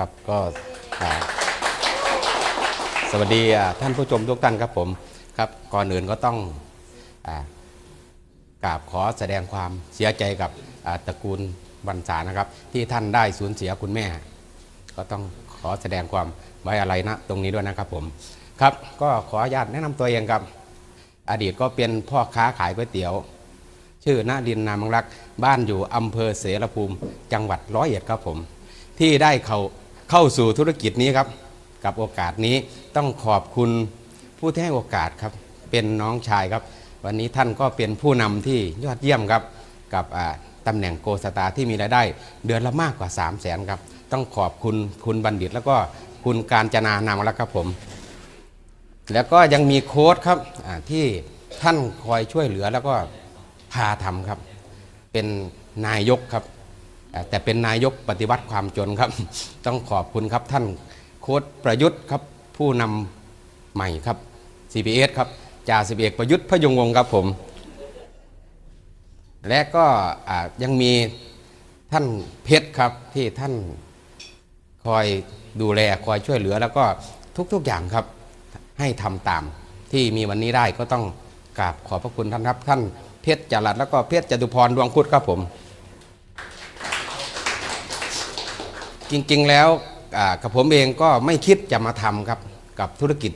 ครับก็สวัสดีท่านผู้ชมทุกท่านครับผมครับก่อนอื่นก็ต้องอกราบขอแสดงความเสียใจกับตระกูลบรรษานะครับ ที่ท่านได้สูญเสียคุณแม่ ก็ต้องขอแสดงความไว้อะไรนะตรงนี้ด้วยนะครับผมครับก็ขออนุญาตแนะนำตัวเองครับ อดีตก็เป็นพ่อค้าขายก๋วยเตี๋ยว ชื่อณดินนามังรักบ้านอยู่อำเภอเสรภูมิ จังหวัดร้อยเอ็ดครับผม ที่ได้เขา เข้าสู่ธุรกิจนี้ครับ กับโอกาสนี้ต้องขอบคุณผู้ที่ให้โอกาสครับ เป็นน้องชายครับ วันนี้ท่านก็เป็นผู้นำที่ยอดเยี่ยมครับ กับอ่าตำแหน่งโกสตาที่มีรายได้ เดือนละมากกว่า 3 0 0แสนครับ ต้องขอบคุณคุณบัณฑิต แล้วก็คุณการจนานามรักครับผม แล้วก็ยังมีโค้ดครับที่ท่านคอยช่วยเหลือแล้วก็พาทำครับ เป็นนายกครับ แต่เป็นนายกปฏิวัติความจนครับ ต้องขอบคุณครับท่านโค้ดประยุทธ์ครับผู้นำใหม่ครับ CPS ครับจ่าสิบเอกประยุทธ์พยุงวงครับผม และก็ยังมีท่านเพชรครับที่ท่านคอยดูแลคอยช่วยเหลือ แล้วก็ทุกๆอย่างครับให้ทำตามที่มีวันนี้ได้ก็ต้องกราบขอบพระคุณท่านครับ ท่านเพชรจรัสแล้วก็เพชรจตุพรดวงคุดครับผม จริงๆแล้วกับผมเองก็ไม่คิดจะมาทำครับกับธุรกิจ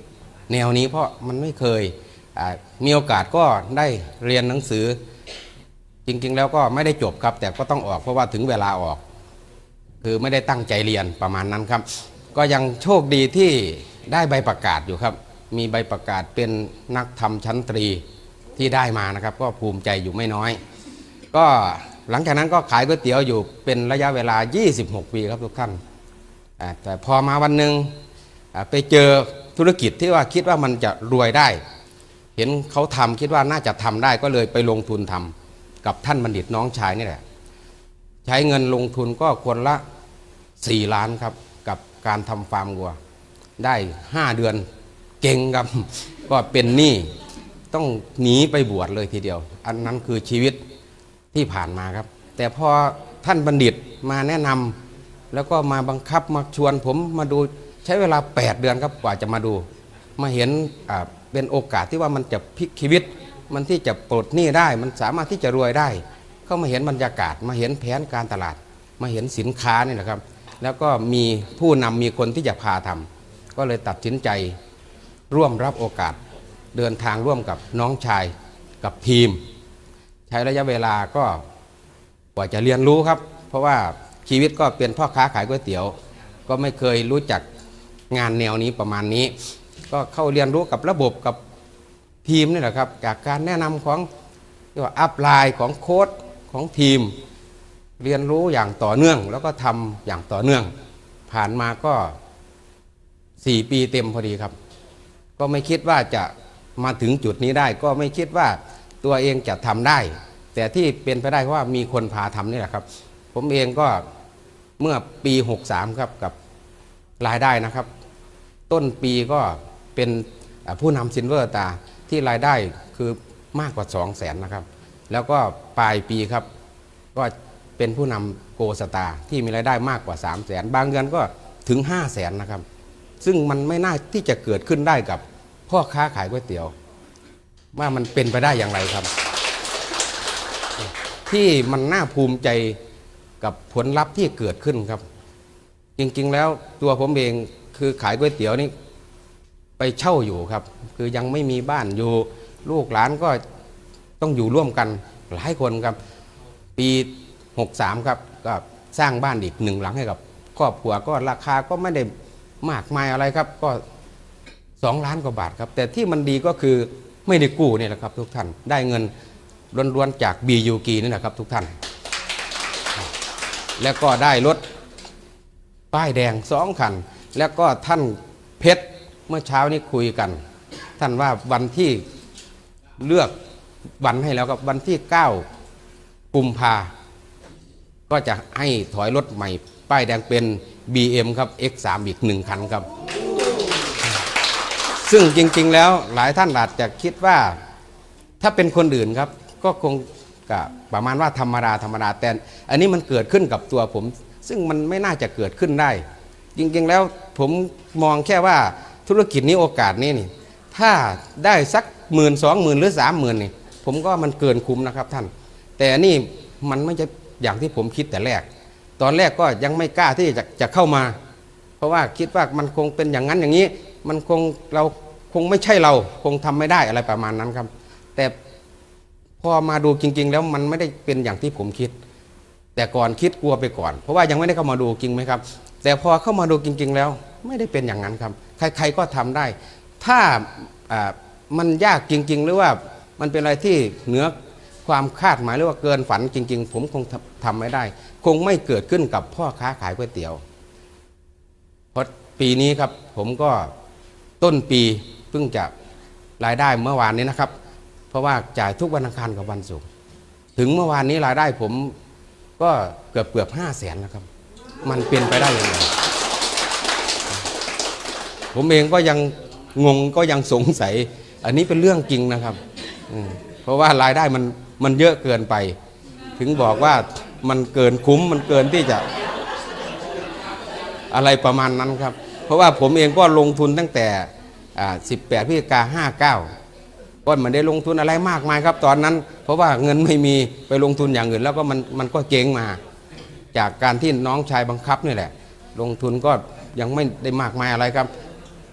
แนวนี้เพราะมันไม่เคยมีโอกาสก็ได้เรียนหนังสือ จริงๆแล้วก็ไม่ได้จบครับ แต่ก็ต้องออกเพราะว่าถึงเวลาออก คือไม่ได้ตั้งใจเรียนประมาณนั้นครับ ก็ยังโชคดีที่ได้ใบประกาศอยู่ครับ มีใบประกาศเป็นนักทำชั้นตรีที่ได้มานะครับ ก็ภูมิใจอยู่ไม่น้อย ก็ หลังจากนั้นก็ขายก๋วยเตี๋ยวอยู่เป็นระยะเวลา 26 ปีครับทุกท่าน แต่พอมาวันหนึ่งไปเจอธุรกิจที่ว่าคิดว่ามันจะรวยได้ เห็นเขาทำคิดว่าน่าจะทำได้ก็เลยไปลงทุนทำกับท่านบัณฑิตน้องชายนี่แหละ ใช้เงินลงทุนก็คนละ 4 ล้านครับกับการทำฟาร์มวัว ได้ 5 เดือนเก่งครับก็เป็นหนี้ต้องหนีไปบวชเลยทีเดียว อันนั้นคือชีวิต ที่ผ่านมาครับ แต่พอท่านบัณฑิตมาแนะนำแล้วก็มาบังคับมาชวนผมมาดูใช้เวลา 8 เดือนครับกว่าจะมาดู มาเห็นเป็นโอกาสที่ว่ามันจะพลิกชีวิต มันที่จะปลดหนี้ได้ มันสามารถที่จะรวยได้เขามาเห็นบรรยากาศ มาเห็นแผนการตลาด มาเห็นสินค้านี่แหละครับ แล้วก็มีผู้นำมีคนที่จะพาทำก็เลยตัดสินใจร่วมรับโอกาส เดินทางร่วมกับน้องชายกับทีม ช้ระยะเวลาก็กว่าจะเรียนรู้ครับ เพราะว่าชีวิตก็เป็นพ่อค้าขายก๋วยเตี๋ยว ก็ไม่เคยรู้จักงานแนวนี้ประมาณนี้ ก็เข้าเรียนรู้กับระบบกับทีมนี่แหละครับ จากการแนะนำของเรียกว่าอัพไลน์ของโค้ดของทีม เรียนรู้อย่างต่อเนื่อง แล้วก็ทำอย่างต่อเนื่อง ผ่านมาก็ 4 ปีเต็มพอดีครับ ก็ไม่คิดว่าจะมาถึงจุดนี้ได้ ก็ไม่คิดว่า ตัวเองจะทำได้ แต่ที่เป็นไปได้เพราะว่ามีคนพาทำนี่แหละครับ ผมเองก็เมื่อปี 63 ครับกับรายได้นะครับ ต้นปีก็เป็นผู้นำซินเวอร์ตาที่รายได้คือมากกว่า 2 0 0แสนนะครับ แล้วก็ปลายปีครับก็เป็นผู้นำโกสตาที่มีรายได้มากกว่า 3 0 0แสนบางเดือนก็ถึง 5 0 0แสนนะครับ ซึ่งมันไม่น่าที่จะเกิดขึ้นได้กับพ่อค้าขายก๋วยเตี๋ยว ว่ามันเป็นไปได้อย่างไรครับ ที่มันน่าภูมิใจกับผลลัพธ์ที่เกิดขึ้นครับ จริงๆแล้วตัวผมเองคือขายก๋วยเตี๋ยวนี่ไปเช่าอยู่ครับ คือยังไม่มีบ้านอยู่ลูกหลานก็ต้องอยู่ร่วมกันหลายคนครับ ปี 63 ครับก็สร้างบ้านอีกหนึ่งหลังให้กับครอบครัวก็ราคาก็ไม่ได้มากมายอะไรครับ ก็ 2 ล้านกว่าบาทครับ แต่ที่มันดีก็คือ ไม่ได้กู้เนี่ยแหละครับทุกท่าน ได้เงินล้วนๆจาก BUG นี่แหละครับทุกท่าน แล้วก็ได้รถป้ายแดงสองคัน แล้วก็ท่านเพชรเมื่อเช้านี้คุยกัน ท่านว่าวันที่เลือกวันให้แล้วครับวันที่ 9 กุมภา ก็จะให้ถอยรถใหม่ ป้ายแดงเป็น BM ครับ X3 อีกหนึ่งคันครับ ซึ่งจริง ๆ แล้วหลายท่านอาจจะคิดว่า ถ้าเป็นคนอื่นครับ ก็คงกับประมาณว่าธรรมดาธรรมดาแต่อันนี้มันเกิดขึ้นกับตัวผม ซึ่งมันไม่น่าจะเกิดขึ้นได้ จริง ๆ แล้วผมมองแค่ว่าธุรกิจนี้โอกาสนี้นี่ ถ้าได้สักหมื่นสองหมื่นหรือสามหมื่นนี่ ผมก็มันเกินคุ้มนะครับท่าน แต่นี่มันไม่ใช่อย่างที่ผมคิดแต่แรก ตอนแรกก็ยังไม่กล้าที่จะจะเข้ามา เพราะว่าคิดว่ามันคงเป็นอย่างนั้นอย่างนี้ มันคงเรา คงไม่ใช่เราคงทำไม่ได้อะไรประมาณนั้นครับ แต่พอมาดูจริง ๆ แล้วมันไม่ได้เป็นอย่างที่ผมคิด แต่ก่อนคิดกลัวไปก่อน เพราะว่ายังไม่ได้เข้ามาดูจริงไหมครับ แต่พอเข้ามาดูจริง ๆ แล้ว ไม่ได้เป็นอย่างนั้นครับ ใคร ๆก็ทำได้ ถ้ามันยากจริง ๆ หรือว่ามันเป็นอะไรที่เหนือความคาดหมายหรือว่าเกินฝันจริง ๆ ผมคงทำทำไม่ได้ คงไม่เกิดขึ้นกับพ่อค้าขายก๋วยเตี๋ยวเพราะปีนี้ครับผมก็ต้นปี พิ่งจะรายได้เมื่อวานนี้นะครับ เพราะว่าจ่ายทุกวันอังคารกับวันศุกร์ถึงเมื่อวานนี้รายได้ผมก็เกือบเกือบห้าแสนแล้วครับ มันเป็นไปได้ยังไงผมเองก็ยังงงก็ยังสงสัย อันนี้เป็นเรื่องจริงนะครับเพราะว่ารายได้มันมันเยอะเกินไป ถึงบอกว่ามันเกินคุ้มมันเกินที่จะ อะไรประมาณนั้นครับ เพราะว่าผมเองก็ลงทุนตั้งแต่ อ่า18พฤศจิกา59ก็มันได้ลงทุนอะไรมากมายครับตอนนั้น เพราะว่าเงินไม่มีไปลงทุนอย่างอื่น แล้วก็มันมันก็เจ๊งมา จากการที่น้องชายบังคับนี่แหละ ลงทุนก็ยังไม่ได้มากมายอะไรครับ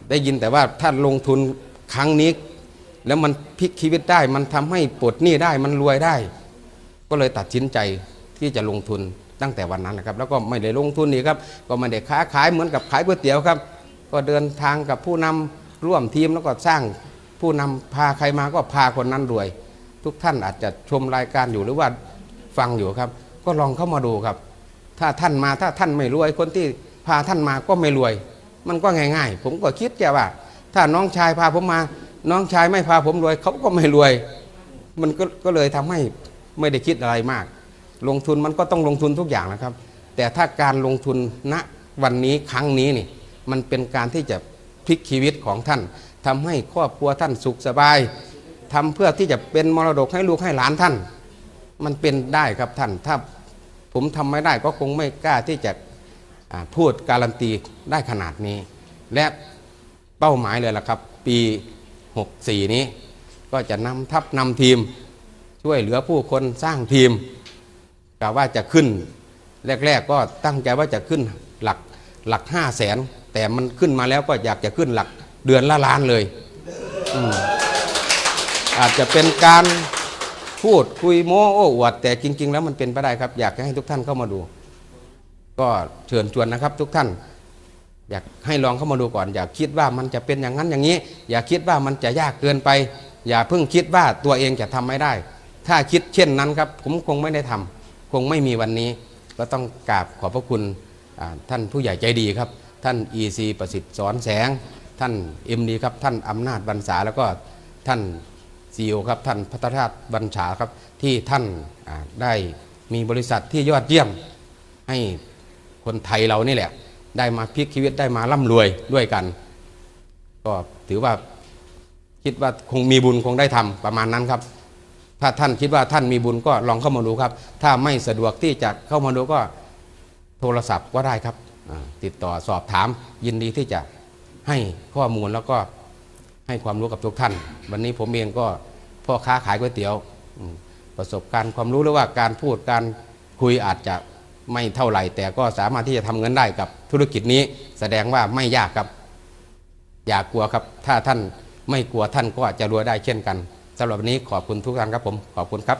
ได้ยินแต่ว่าถ้าลงทุนครั้งนี้ แล้วมันพลิกชีวิตได้ มันทำให้ปลดหนี้ได้มันรวยได้ ก็เลยตัดสินใจที่จะลงทุนตั้งแต่วันนั้นนะครับ แล้วก็ไม่ได้ลงทุนอีกครับ ก็ไม่ได้ค้าขายเหมือนกับขายก๋วยเตี๋ยวครับ ก็เดินทางกับผู้นำ ร่วมทีมแล้วก็สร้างผู้นำพาใครมาก็พาคนนั้นรวย ทุกท่านอาจจะชมรายการอยู่หรือว่าฟังอยู่ครับ ก็ลองเข้ามาดูครับ ถ้าท่านมาถ้าท่านไม่รวยคนที่พาท่านมาก็ไม่รวย มันก็ง่าย ๆ ผมก็คิดแค่ว่า ถ้าน้องชายพาผมมา น้องชายไม่พาผมรวยเขาก็ไม่รวย มันก็ก็เลยทำให้ไม่ได้คิดอะไรมาก ลงทุนมันก็ต้องลงทุนทุกอย่างนะครับ แต่ถ้าการลงทุนณวันนี้ครั้งนี้นี่มันเป็นการที่จะ พลิกชีวิตของท่านทำให้ครอบครัวท่านสุขสบายทำเพื่อที่จะเป็นมรดกให้ลูกให้หลานท่าน มันเป็นได้ครับท่าน ถ้าผมทำไม่ได้ก็คงไม่กล้าที่จะพูดการันตีได้ขนาดนี้ และเป้าหมายเลยล่ะครับ ปี 64 นี้ ก็จะนำทัพนำทีม ช่วยเหลือผู้คนสร้างทีมกะว่าจะขึ้น แรก ๆ ก็ตั้งใจว่าจะขึ้นหลักหลักห้าแสน แต่มันขึ้นมาแล้วก็อยากจะขึ้นหลักเดือนละล้านเลยออาจจะเป็นการพูดคุยโม้โอ้อวด แต่จริง ๆ แล้วมันเป็นไปได้ครับ อยากให้ทุกท่านเข้ามาดู ก็เชิญชวนนะครับ ทุกท่าน อยากให้ลองเข้ามาดูก่อน อย่าคิดว่ามันจะเป็นอย่างนั้นอย่างนี้ อย่าคิดว่ามันจะยากเกินไป อย่าเพิ่งคิดว่าตัวเองจะทำไม่ได้ ถ้าคิดเช่นนั้นครับ ผมคงไม่ได้ทำคงไม่มีวันนี้ ก็ต้องกราบขอบพระคุณท่านผู้ใหญ่ใจดีครับ ท่าน EC ประสิทธิ์สอนแสง ท่านเอ็มดีครับท่านอำนาจบรรษาแล้วก็ท่านซีอครับท่านพัฒนาบัญชาครับที่ท่านได้มีบริษัทที่ยอดเยี่ยมให้คนไทยเรานี่แหละ ได้มาพลิกชีวิตได้มาร่ำรวยด้วยกัน ก็ถือว่าคิดว่าคงมีบุญคงได้ทำประมาณนั้นครับ ถ้าท่านคิดว่าท่านมีบุญก็ลองเข้ามาดูครับ ถ้าไม่สะดวกที่จะเข้ามาดูก็โทรศัพท์ก็ได้ครับ ติดต่อสอบถามยินดีที่จะให้ข้อมูลแล้วก็ให้ความรู้กับทุกท่าน วันนี้ผมเองก็พ่อค้าขายก๋วยเตี๋ยวประสบการณ์ความรู้หรือว่าการพูดการคุยอาจจะไม่เท่าไหร่ แต่ก็สามารถที่จะทำเงินได้กับธุรกิจนี้ แสดงว่าไม่ยากครับ อย่ากลัวครับ ถ้าท่านไม่กลัวท่านก็จะรวยได้เช่นกันสำหรับวันนี้ขอบคุณทุกท่านครับผมขอบคุณครับ